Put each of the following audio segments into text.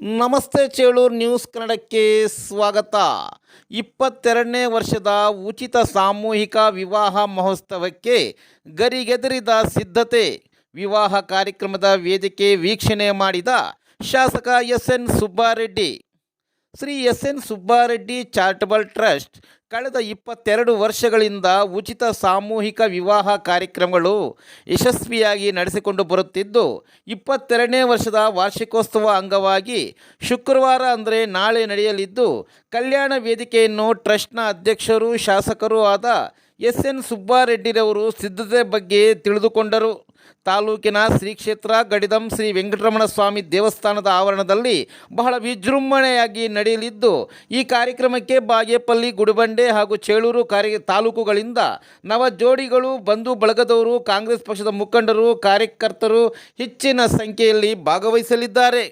ನಮಸ್ತೆ ಚೇಳೂರು ನ್ಯೂಸ್ ಕನ್ನಡಕ್ಕೆ ಸ್ವಾಗತ. ಇಪ್ಪತ್ತೆರಡನೇ ವರ್ಷದ ಉಚಿತ ಸಾಮೂಹಿಕ ವಿವಾಹ ಮಹೋತ್ಸವಕ್ಕೆ ಗರಿಗೆದರಿದ ಸಿದ್ಧತೆ. ವಿವಾಹ ಕಾರ್ಯಕ್ರಮದ ವೇದಿಕೆ ವೀಕ್ಷಣೆ ಮಾಡಿದ ಶಾಸಕ S N Subbareddy. Shri S N Subbareddy charitable trust ಕಳೆದ ಇಪ್ಪತ್ತೆರಡು ವರ್ಷಗಳಿಂದ ಉಚಿತ ಸಾಮೂಹಿಕ ವಿವಾಹ ಕಾರ್ಯಕ್ರಮಗಳು ಯಶಸ್ವಿಯಾಗಿ ನಡೆಸಿಕೊಂಡು ಬರುತ್ತಿದ್ದು, ಇಪ್ಪತ್ತೆರಡನೇ ವರ್ಷದ ವಾರ್ಷಿಕೋತ್ಸವ ಅಂಗವಾಗಿ ಶುಕ್ರವಾರ ಅಂದರೆ ನಾಳೆ ನಡೆಯಲಿದ್ದು, ಕಲ್ಯಾಣ ವೇದಿಕೆಯನ್ನು ಟ್ರಸ್ಟ್ನ ಅಧ್ಯಕ್ಷರು, ಶಾಸಕರೂ ಆದ ಎಸ್ ಎನ್ ಸುಬ್ಬಾರೆಡ್ಡಿರವರು ಸಿದ್ಧತೆ ಬಗ್ಗೆ ತಿಳಿದುಕೊಂಡರು. ತಾಲೂಕಿನ ಶ್ರೀ ಕ್ಷೇತ್ರ ಗಡಿದಂ ಶ್ರೀ ವೆಂಕಟರಮಣ ಸ್ವಾಮಿ ದೇವಸ್ಥಾನದ ಆವರಣದಲ್ಲಿ ಬಹಳ ವಿಜೃಂಭಣೆಯಾಗಿ ನಡೆಯಲಿದ್ದು, ಈ ಕಾರ್ಯಕ್ರಮಕ್ಕೆ ಬಾಗೇಪಲ್ಲಿ, ಗುಡಿಬಂಡೆ ಹಾಗೂ ಚೇಳೂರು ಕಾರ್ಯ ತಾಲೂಕುಗಳಿಂದ ನವ ಜೋಡಿಗಳು ಬಂಧು ಬಳಗದವರು, ಕಾಂಗ್ರೆಸ್ ಪಕ್ಷದ ಮುಖಂಡರು, ಕಾರ್ಯಕರ್ತರು ಹೆಚ್ಚಿನ ಸಂಖ್ಯೆಯಲ್ಲಿ ಭಾಗವಹಿಸಲಿದ್ದಾರೆ.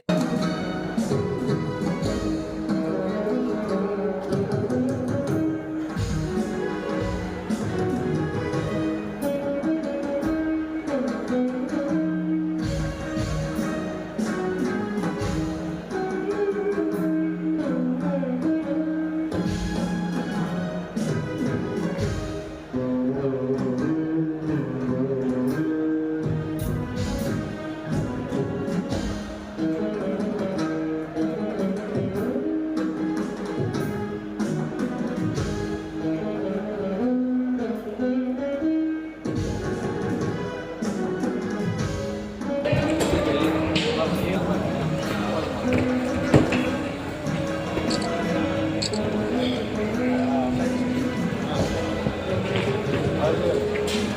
Hadi.